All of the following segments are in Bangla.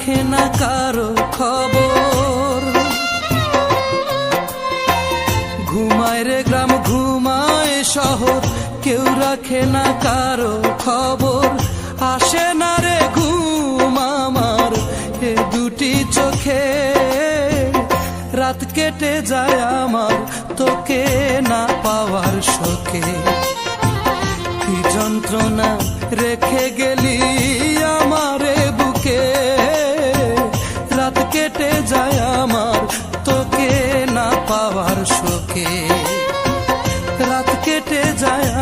রাখে না কারও খবর। ঘুমায় রে গ্রাম, ঘুমায় শহর, কেউ রাখে না কারও খবর। আসে না রে ঘুম আমার, এ দুটি চোখে। রাত কেটে যায় আমার, তোকে না পাওয়ার শোকে। যন্ত্রণা রেখে গেলি?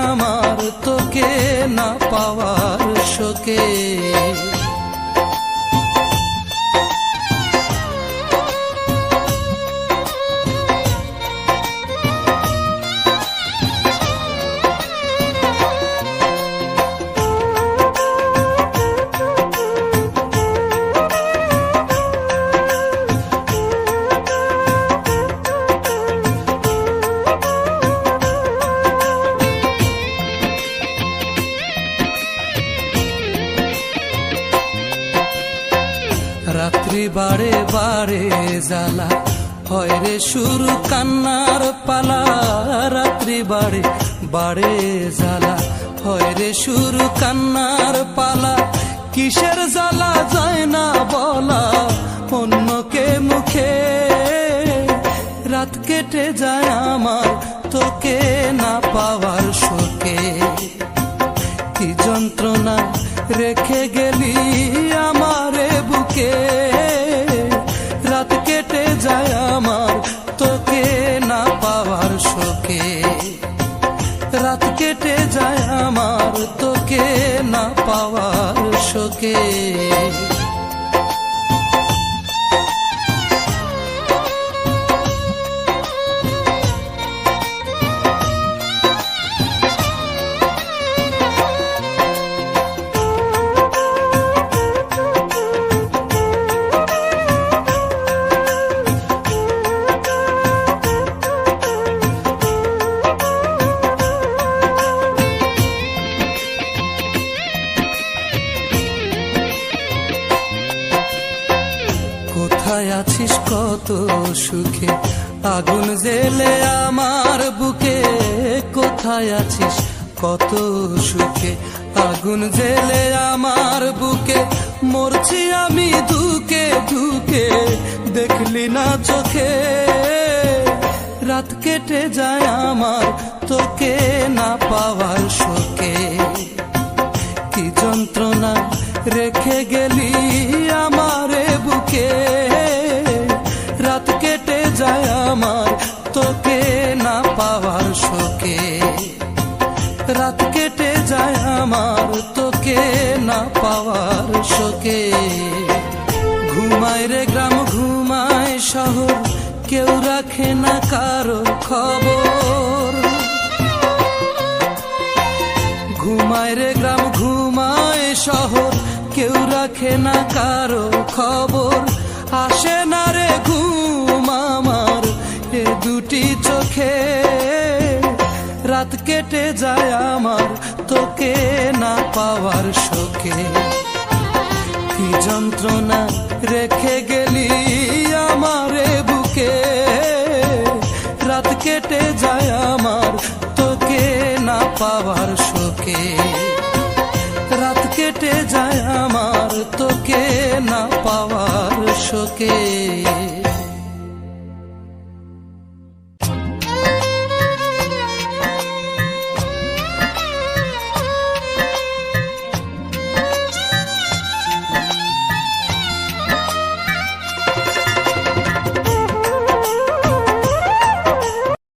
আমার তোকে না পাওয়ার শোকে। রাত্রি বারে বারে জ্বালা। হয় রে শুরু কান্নার পালা। রাত্রি বারে বারে জ্বালা। হয় রে শুরু কান্নার পালা। কিসের জ্বালা যায় না বলা। অন্যকে মুখে রাত কেটে যায় আমার। তোকে না পাওয়ার শোকে। কি যন্ত্রণা রেখে গেলি রাত কেটে যায় আমার তোকে না পাওয়ার শোকে। কোথায় আছিস? কত সুখে আগুন জেলে আমার বুকে। কোথায় আছিস? কত সুখে আগুন জেলে আমার বুকে। মরছি আমি ধুকে ধুকে দেখলি না চোখে। রাত কেটে যায় আমার, তোকে না পাওয়ার শোকে। কি যন্ত্রণা রেখে গেলি? যায় আমার তোকে না পাওয়ার শোকে। রাত কেটে যায় আমার তোকে না পাওয়ার শোকে। ঘুমায় রে গ্রাম, ঘুমায় শহর, কেউ রাখে না কারও খবর। ঘুমায় রে গ্রাম, ঘুমায় শহর, কেউ রাখে না কারও খবর। আসে না রে ঘুম আমার এ দুটি চোখে। রাত কেটে যায় আমার, তোকে না পাওয়ার শোকে। কি যন্ত্রণা রেখে গেলি আমারে বুকে? রাত কেটে যায় আমার, তোকে না পাওয়ার শোকে। রাত কেটে যায় আমার, তোকে না পাওয়ার শোকে।